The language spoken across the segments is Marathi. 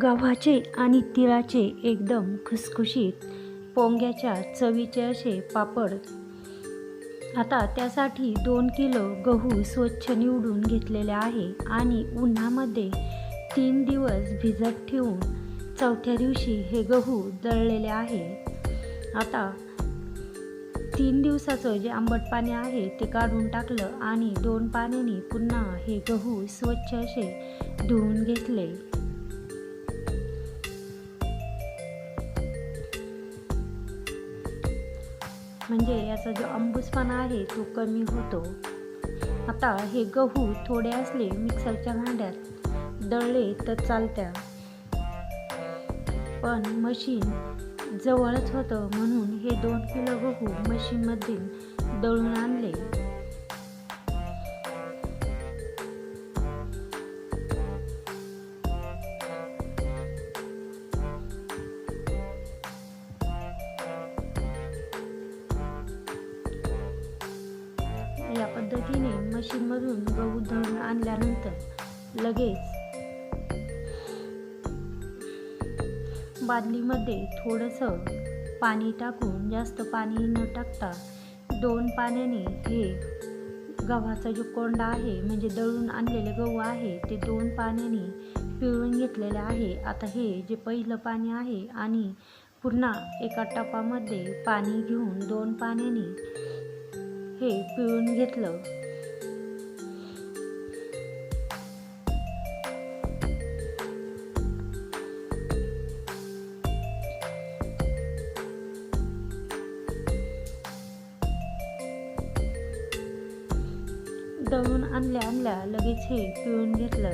गव्हाचे आणि तिळाचे एकदम खुसखुशीत पोंग्याच्या चवीचे असे पापड. आता त्यासाठी दोन किलो गहू स्वच्छ निवडून घेतलेले आहे आणि उन्हामध्ये तीन दिवस भिजत ठेवून चौथ्या दिवशी हे गहू दळलेले आहे. आता तीन दिवसाचं जे आंबट पाणी आहे ते काढून टाकलं आणि दोन पाण्याने पुन्हा हे गहू स्वच्छ असे धुवून घेतले. म्हणजे याचा जो अंबूसपणा आहे तो कमी होतो. आता हे गहू थोडे असले मिक्सरच्या भांड्यात दळले तर चालत्या. पण मशीन जवळच होतं म्हणून हे दोन किलो गहू मशीनमध्ये दळून आणले. पद्धतीने मशीनमधून गहू दळून आणल्यानंतर लगेच बादलीमध्ये थोडंसं पाणी टाकून जास्त पाणी न टाकता दोन पाण्याने हे गव्हाचा जो कोंडा आहे म्हणजे दळून आणलेले गहू आहे ते दोन पाण्याने पिळून घेतलेले आहे. आता हे जे पहिलं पाणी आहे आणि पुन्हा एका टपामध्ये पाणी घेऊन दोन पाण्याने हे पिळून घेतलं. दळून आणल्या आणल्या लगेच हे पिळून घेतलं.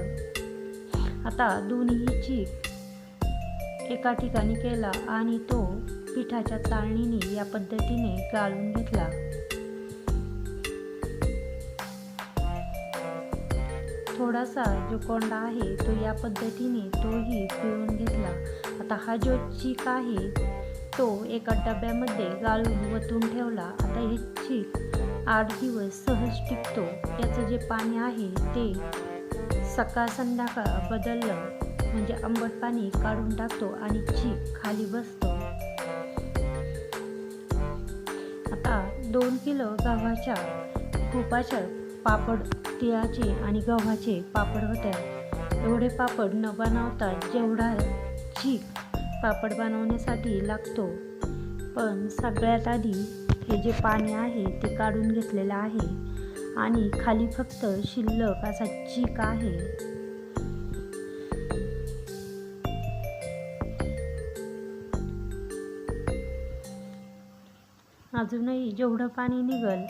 आता दोन्ही चीक एका ठिकाणी केला आणि तो पिठाच्या चाळणीने या पद्धतीने गाळून घेतला. थोडासा जो कोंडा आहे तो या पद्धतीने तोही पिळून घेतला. आता हा जो चीक आहे तो एका डब्यामध्ये गाळून वतून ठेवला. आता हे चीक आठ दिवस सहज टिकतो. याचं जे पाणी आहे ते सकाळ संध्याकाळ बदललं म्हणजे आंबट पाणी काढून टाकतो आणि चीक खाली बसतो. आता दोन किलो गव्हाच्या खूपाच्या पापड तिळाचे आणि गव्हाचे पापड होत्या एवढे पापड न बनवता जेवढा चीक पापड बनवण्यासाठी लागतो. पण सगळ्यात आधी हे जे पाणी आहे ते काढून घेतलेलं आहे आणि खाली फक्त शिल्लक असा चीक आहे. अजूनही जेवढं पाणी निघल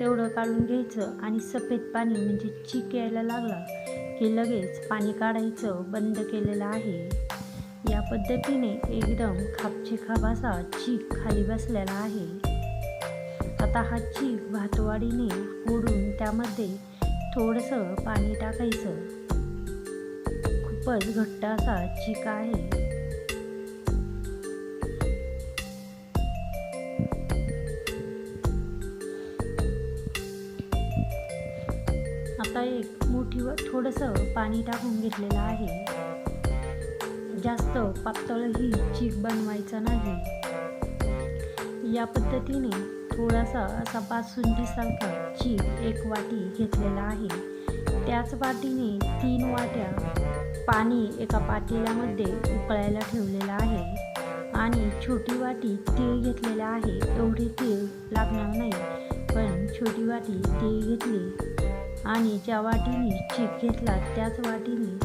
तेवढं काढून घ्यायचं आणि सफेद पाणी म्हणजे चीक यायला लागला की लगेच पाणी काढायचं बंद केलेलं आहे. या पद्धतीने एकदम खापचे खाप असा चीक खाली बसलेला आहे. आता हा चीक भातवाडीने फोडून त्यामध्ये थोडंसं पाणी टाकायचं. खूपच घट्ट असा चीक आहे. आता एक मोठीवर थोडंसं पाणी टाकून घेतलेलं आहे. जास्त पातळही चीक बनवायचा नाही. या पद्धतीने थोडासा असा बासुंदीसारखा चीक एक वाटी घेतलेला आहे. त्याच वाटीने तीन वाट्या पाणी एका पातेल्यामध्ये उकळायला ठेवलेलं आहे. आणि छोटी वाटी तीळ घेतलेलं आहे. एवढे तीळ लागणार नाही पण छोटी वाटी तीळ घेतली आणि ज्या वाटीने चीक घेतला त्याच वाटीने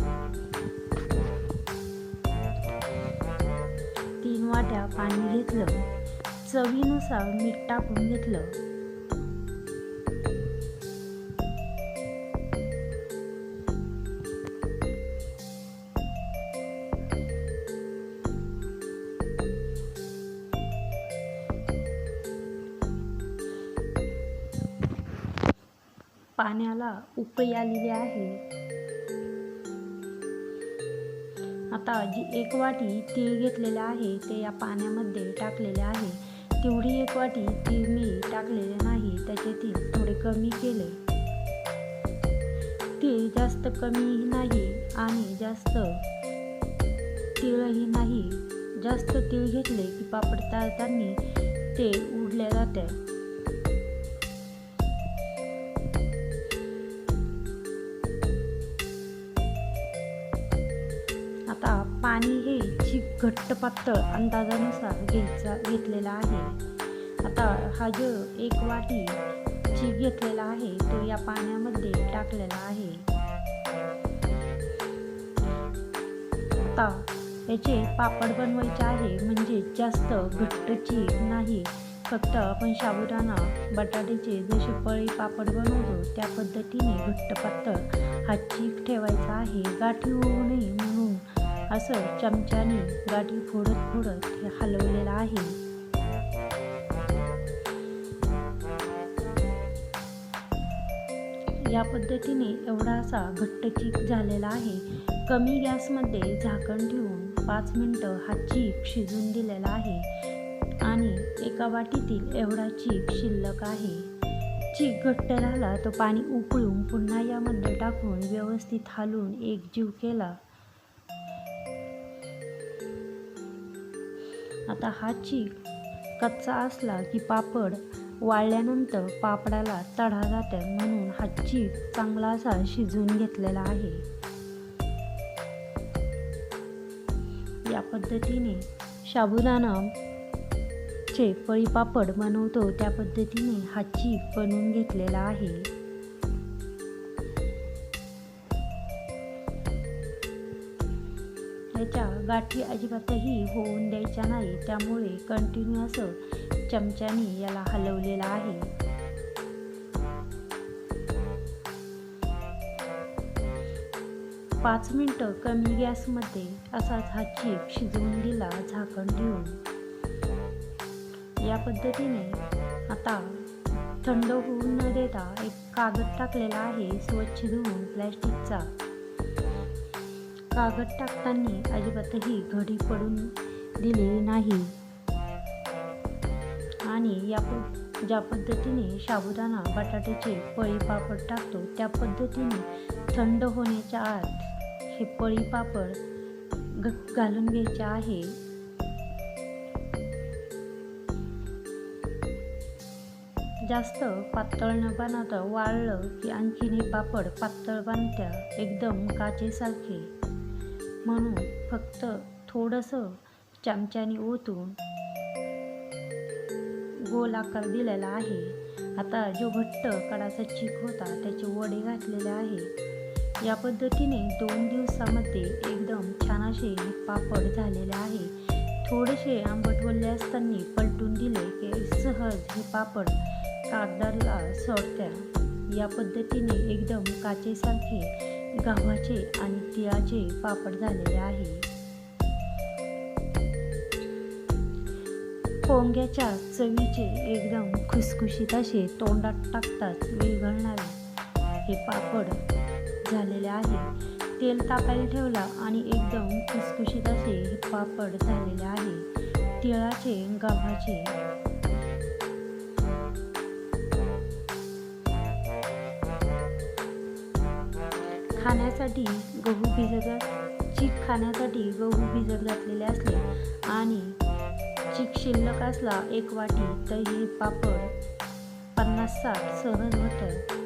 तीन वाट्या पाणी घेतलं. चवीनुसार मीठ टाकून घेतलं. पाण्याला उकळी आलेली आहे. आता जी एक वाटी तीळ घेतलेले आहे ते या पाण्यामध्ये टाकलेले आहे. तेवढी एक वाटी तीळ मी टाकलेले नाही त्याचे तीळ थोडे कमी केले. तीळ जास्त कमीही नाही आणि जास्त तीळही नाही. जास्त तीळ घेतले की पापड तळताना ते उडल्या जाते घट्ट पातळ अंदाजानुसार घ्यायचा घेतलेला आहे. आता हा जो एक वाटी जी घेतलेला आहे तो या पाण्यामध्ये टाकलेला आहे. आता याचे पापड बनवायचे आहे म्हणजे जास्त घट्टची नाही. फक्त आपण साबुदाणा बटाट्याचे जसे पळी पापड बनवतो त्या पद्धतीने घट्ट पातळ हा चीक ठेवायचा आहे. गाठी होऊ नये म्हणून असं चमच्याने गाठी फोडत फोडत हे हलवलेलं आहे. या पद्धतीने एवढा असा घट्ट चीक झालेला आहे. कमी गॅसमध्ये झाकण ठेवून पाच मिनटं हा चीक शिजून दिलेला आहे आणि एका वाटीतील एवढा चीक शिल्लक आहे. चीक घट्ट झाला तो पाणी उकळून पुन्हा यामध्ये टाकून व्यवस्थित हालून एकजीव केला. आता हा चीक कच्चा असला की पापड वाळल्यानंतर पापडाला तडा जाते म्हणून हा चीक चांगला असा शिजवून घेतलेला आहे. या पद्धतीने साबुदाणा चे पळी पापड बनवतो. त्या पद्धतीने हा चीक बनवून घेतलेला आहे. त्याच्या गाठी अजिबातही होऊन द्यायच्या नाही त्यामुळे कंटिन्यू असं चमच्याने याला हलवलेलं आहे. पाच मिनटं कमी गॅसमध्ये असाच हा चीप शिजवून दिला झाकण ठेवून. या पद्धतीने आता थंड होऊन न देता एक कागद टाकलेला आहे स्वच्छ धुवून प्लॅस्टिकचा. कागद टाकताना अजिबातही घडी पडून दिलेली नाही. आणि या प ज्या पद्धतीने साबुदाणा बटाट्याचे पळी पापड टाकतो त्या पद्धतीने थंड होण्याच्या आत हे पळी पापड घालून घ्यायचे आहे. जास्त पातळ न बनवता वाळलं की आणखीन हे पापड पातळ बनत्या एकदम काचेसारखे. म्हणून फक्त थोडंसं चमच्याने ओतून गोल आकार दिलेला आहे. आता जो घट्ट कडाचा चीक होता त्याचे वडे घातलेले आहे. या पद्धतीने दोन दिवसामध्ये एकदम छान असे पापड झालेले आहे. थोडेसे आंबट बोलले असताना पलटून दिले की सहज हे पापड कागदाला सोडत्या. या पद्धतीने एकदम काचेसारखे गव्हाचे आणि तिळाचे पापड झालेले आहे. पोंग्याच्या चवीचे एकदम खुसखुशीत असे तोंडात टाकतात विरघळणारे हे पापड झालेले आहे. तेल तापायला ठेवला आणि एकदम खुसखुशीत असे हे पापड झालेले आहे. तिळाचे गव्हाचे खाण्यासाठी गहू भिजत चीक खाण्यासाठी गहू भिजत घातलेले असले आणि चीक शिल्लक असला एक वाटी तर हे पापड पन्नास साठ सहज होतं.